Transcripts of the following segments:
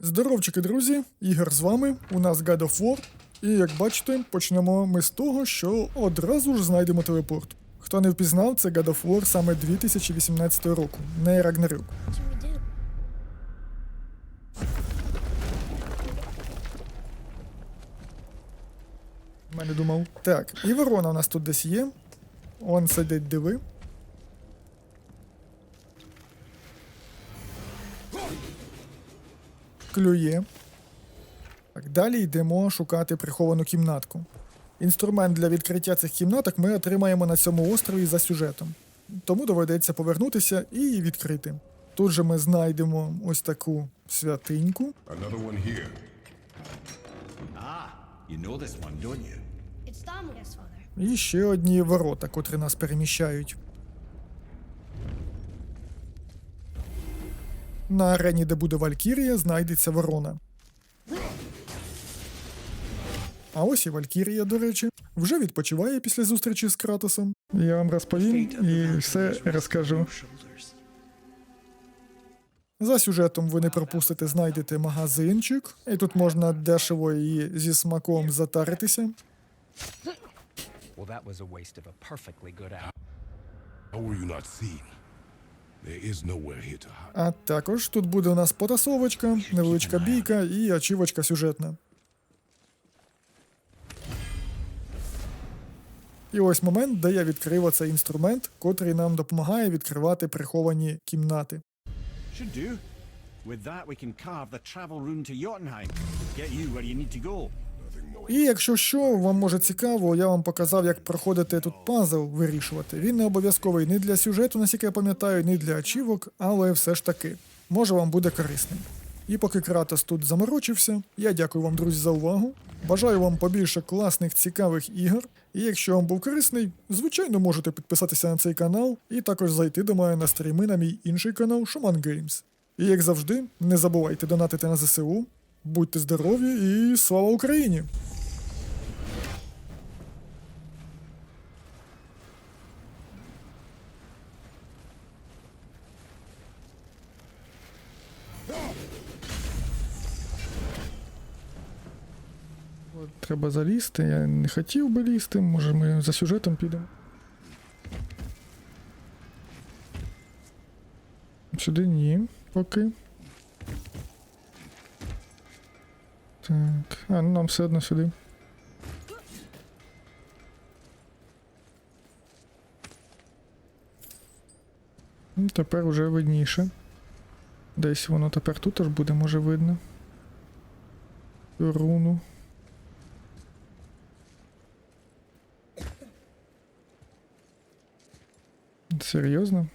Здоровчики, друзі! Ігор з вами. У нас God of War. І як бачите, почнемо ми з того, що одразу ж знайдемо телепорт. Хто не впізнав, це God of War саме 2018 року, не? В мене думав. Так, і ворона у нас тут десь є. Он сидить, диви. Клює. Так, далі йдемо шукати приховану кімнатку. Інструмент для відкриття цих кімнаток ми отримаємо на цьому острові за сюжетом. Тому доведеться повернутися і її відкрити. Тут же ми знайдемо ось таку святиньку. Ah. І ще одні ворота, котрі нас переміщають. На арені, де буде Валькірія, знайдеться ворона. А ось і Валькірія, до речі, вже відпочиває після зустрічі з Кратосом. Я вам розповім і все розкажу. За сюжетом ви не пропустите, знайдете магазинчик, і тут можна дешево і зі смаком затаритися. Well, that was a waste of a perfectly good hour. How were you not seen? А також тут буде у нас потасовочка, невеличка бійка і ачівочка сюжетна. І ось момент, де я відкрив оцей інструмент, котрий нам допомагає відкривати приховані кімнати. Should do. With that, we can carve the travel rune to Jotunheim. Get you where you need to go. І якщо що, вам може цікаво, я вам показав, як проходити тут пазл вирішувати. Він не обов'язковий ні для сюжету, наскільки я пам'ятаю, ні для ачівок, але все ж таки, може вам буде корисним. І поки Кратос тут заморочився, я дякую вам, друзі, за увагу. Бажаю вам побільше класних, цікавих ігор. І якщо вам був корисний, звичайно можете підписатися на цей канал і також зайти до мене на стріми на мій інший канал Shaman Games. І як завжди, не забувайте донатити на ЗСУ, будьте здорові і слава Україні! Треба залізти, я не хотів би лізти, може ми за сюжетом підемо. Сюди ні, поки. Так, а ну нам все одно сюди. Ну, Тепер уже видніше. Десь воно тепер тут аж буде, може видно. Руну. Серйозно?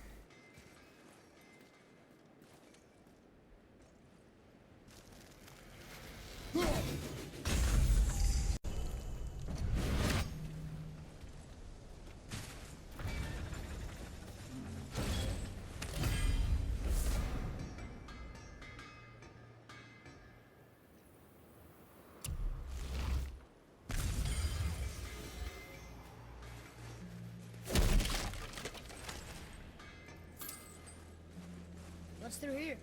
What's through here?